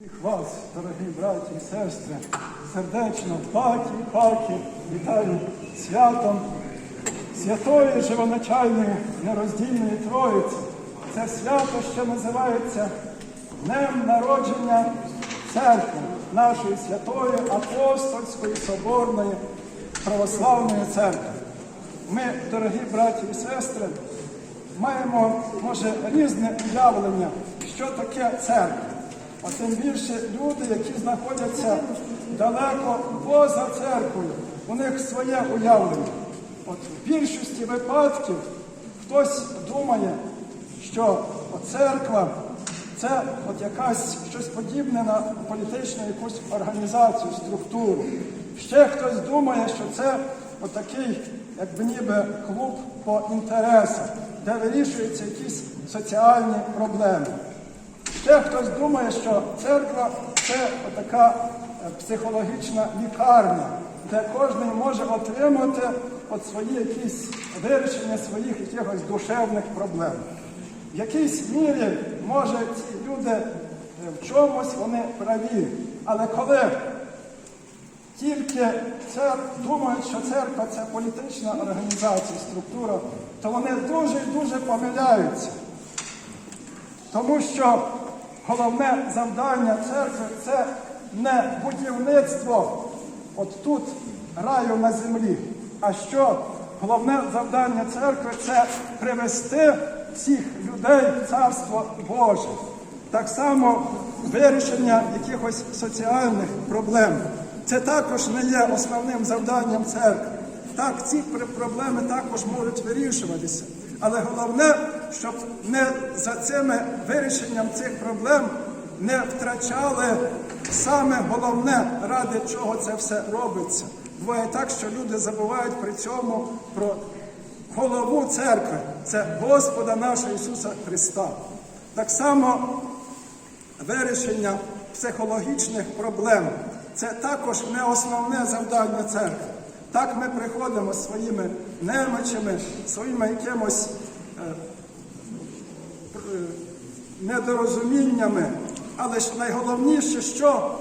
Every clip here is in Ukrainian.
Всіх вас, дорогі браті і сестри, сердечно паті, паті, вітаю святом святої живоначальної нероздільної Троїці. Це свято, що називається Днем народження церкви, нашої святої апостольської соборної православної церкви. Ми, дорогі браті і сестри, маємо, може, різне уявлення, що таке церква. А тим більше люди, які знаходяться далеко поза церквою, у них своє уявлення. От в більшості випадків хтось думає, що церква це от якась щось подібне на політичну якусь організацію, структуру. Ще хтось думає, що це отакий, якби ніби клуб по інтересах, де вирішуються якісь соціальні проблеми. Ще хтось думає, що церква це така е, психологічна лікарня, де кожен може отримати от свої якісь вирішення своїх якихось душевних проблем. В якійсь мірі, може, ці люди е, в чомусь вони праві, але коли тільки цер... думають, що церква це політична організація, структура, то вони дуже і дуже помиляються. Тому що головне завдання церкви це не будівництво от тут раю на землі, а що головне завдання церкви це привести всіх людей в Царство Боже. Так само вирішення якихось соціальних проблем. Це також не є основним завданням церкви. Так, ці проблеми також можуть вирішуватися. Але головне, щоб не за цими вирішенням цих проблем не втрачали саме головне, ради чого це все робиться. Буває так, що люди забувають при цьому про голову церкви, це Господа нашого Ісуса Христа. Так само вирішення психологічних проблем це також не основне завдання церкви. Так ми приходимо своїми немочами, своїми якимось е, недорозуміннями. Але ж найголовніше, що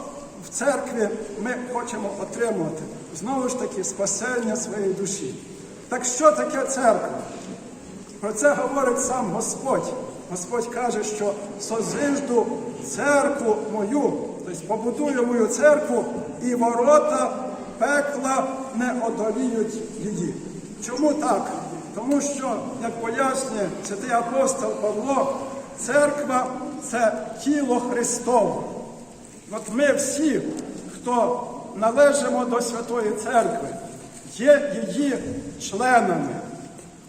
в церкві ми хочемо отримувати знову ж таки спасення своєї душі. Так що таке церква? Про це говорить сам Господь. Господь каже, що созижду церкву мою, тобто побудую мою церкву, і ворота пекла не одоліють її. Чому так? Тому що, як пояснює святий апостол Павло, церква це тіло Христове. От ми всі, хто належимо до Святої Церкви, є її членами.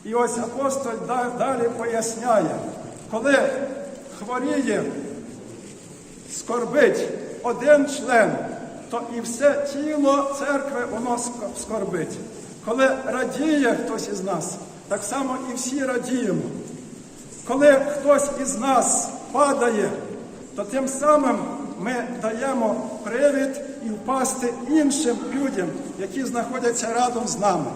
І ось апостол далі поясняє, коли хворіє, скорбить один член, то і все тіло церкви воно скорбить. Коли радіє хтось із нас, так само і всі радіємо. Коли хтось із нас падає, то тим самим ми даємо привід і впасти іншим людям, які знаходяться разом з нами.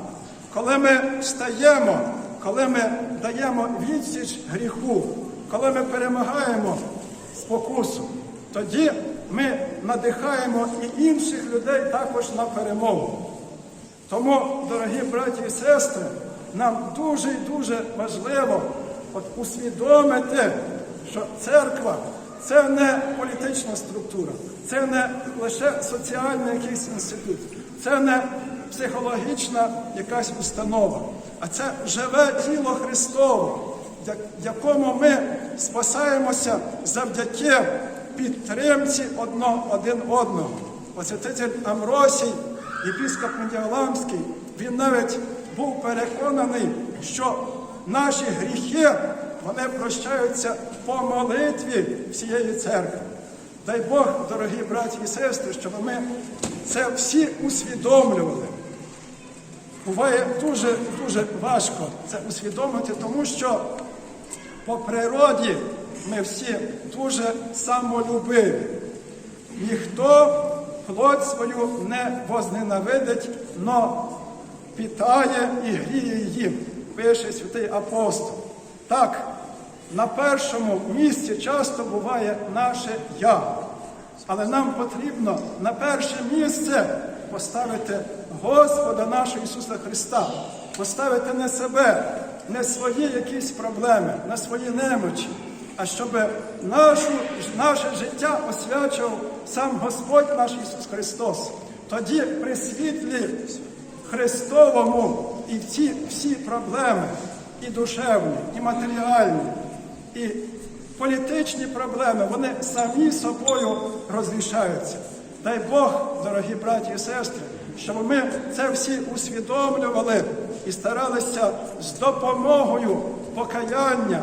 Коли ми встаємо, коли ми даємо відсіч гріху, коли ми перемагаємо спокусу, тоді ми надихаємо і інших людей також на перемогу. Тому, дорогі браті і сестри, нам дуже і дуже важливо от усвідомити, що церква це не політична структура, це не лише соціальний якийсь інститут, це не психологічна якась установа, а це живе тіло Христове, в якому ми спасаємося завдяки підтримці один одного. Освятитель Амросій, єпископ Медіаламський, він навіть був переконаний, що наші гріхи вони прощаються по молитві всієї церкви. Дай Бог, дорогі браті і сестри, щоб ми це всі усвідомлювали. Буває дуже дуже важко це усвідомити, тому що по природі ми всі дуже самолюбиві. Ніхто плоть свою не возненавидить, но питає і гріє її, пише святий апостол. Так, на першому місці часто буває наше я. Але нам потрібно на перше місце поставити Господа нашого Ісуса Христа, поставити не себе, не свої якісь проблеми, не свої немочі, а щоб нашу, наше життя освячував сам Господь наш Ісус Христос. Тоді при світлі Христовому і ці всі проблеми, і душевні, і матеріальні, і політичні проблеми, вони самі собою розрішаються. Дай Бог, дорогі браті і сестри, щоб ми це всі усвідомлювали і старалися з допомогою покаяння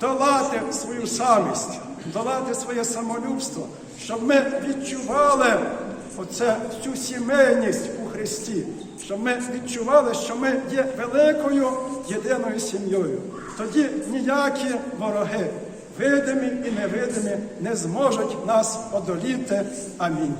долати свою самість, долати своє самолюбство, щоб ми відчували оце, цю сімейність у Христі, щоб ми відчували, що ми є великою єдиною сім'єю. Тоді ніякі вороги, видимі і невидимі, не зможуть нас одоліти. Амінь.